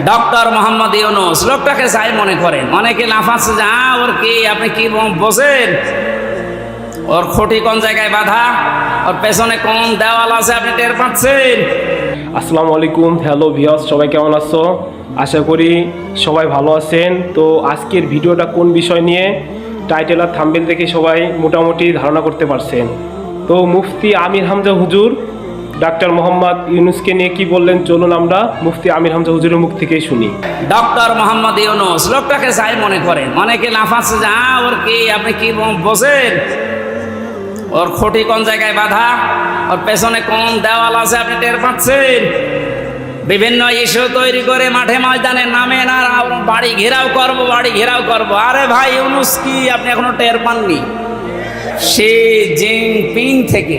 Doctor Mohammad Yunus লোকটাকে যাই মনে করেন। অনেকে লাফাচ্ছে যে "আ, ওর কি আপনি কি ব- বোঝেন ওর খটি কোন জায়গায় বাঁধা? ওর পেছনে কোন দেওয়াল আছে আপনি টের পাচ্ছেন? আসসালামু আলাইকুম হ্যালো ভিওস সবাই কেমন আছো? আশা করি সবাই ভালো আছেন। তো আজকের ভিডিওটা কোন বিষয় নিয়ে? টাইটেল আর থাম্বেল দেখে সবাই মোটামুটি ধারণা করতে পারছেন। তো মুফতি আমির হামজা হুজুর ডাক্তার মোহাম্মদ ইউনুসকে নিয়ে কি বললেন? চলুন আমরা মুফতি আমির হামজা হুজুরের মুখ থেকেই শুনি। ডক্টর মোহাম্মদ ইউনুস লোকটাকে যাই মনে করেন অনেকে লাফাচ্ছে যে "আ, ওর কি আপনি কি ব- বোঝেন ওর খুঁটি কোন জায়গায় বাঁধা? ওর পেছনে কোন দেওয়াল আছে আপনি টের পাচ্ছেন? বিভিন্ন ইস্যু তৈরি করে মাঠে ময়দানে নামে না বাড়ি ঘেরাও করব বাড়ি ঘেরাও করব। আরে ভাই ইউনুস কি আপনি এখনও টের পাননি? সে জিনপিং থেকে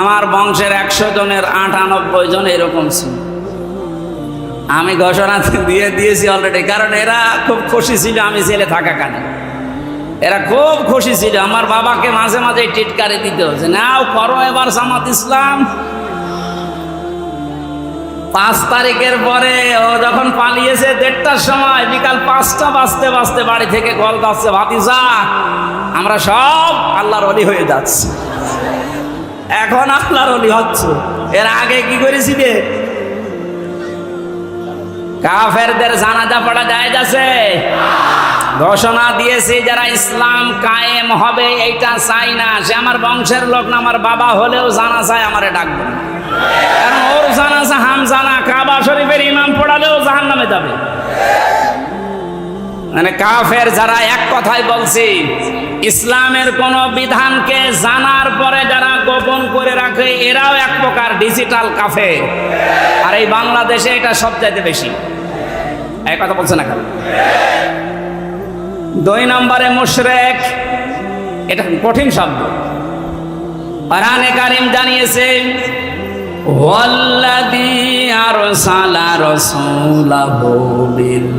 আমার বংশের একশো জনের আটানব্বই জন এরকম ছিল। আমি ঘোষণা দিয়ে দিয়েছি অলরেডি কারণ এরা খুব খুশি ছিল আমি ছেলে থাকা কানে এরা খুব খুশি ছিল। আমার বাবাকে মাঝে মাঝে টিটকারি দিত যে নাও করো এবার জামাত ইসলাম। পাঁচ তারিখের পরে ও যখন পালিয়েছে দেড়টার সময়, বিকাল পাঁচটা বাজতে বাজতে বাড়ি থেকে কল যাচ্ছে ভাতিজা, আমরা সব আল্লাহর অলি হয়ে যাচ্ছি। এখন আল্লাহর অলি হচ্ছে। এর আগে কি করেছিলে কাফেরদের জানাজা পড়া যায় যাচ্ছে। ঘোষণা দিয়েছে, যারা ইসলাম কায়েম হবে, এইটা চাই না। সে আমার বংশের লোক না, আমার বাবা হলেও জানা চায় আমারে ডাকবে। কারণ ওর হাম জানা কাবা শরীফের ইমাম পড়ালেও জাহান নামে যাবে। মানে কাফের যারা এক কথাই বলছি, ইসলামের কোন বিধানকে জানার পরে যারা গোপন করে রাখে, এরাও এক প্রকার ডিজিটাল কাফে আর এই বাংলাদেশে এটা সবচাইতে বেশি। এই কথা বলছে না কেন? দুই নম্বরে মুশরেক, এটা কঠিন শব্দ। কোরআনে কারিম জানিয়েছে, ওয়াল্লাযী আরসালা রাসূলাহু বিল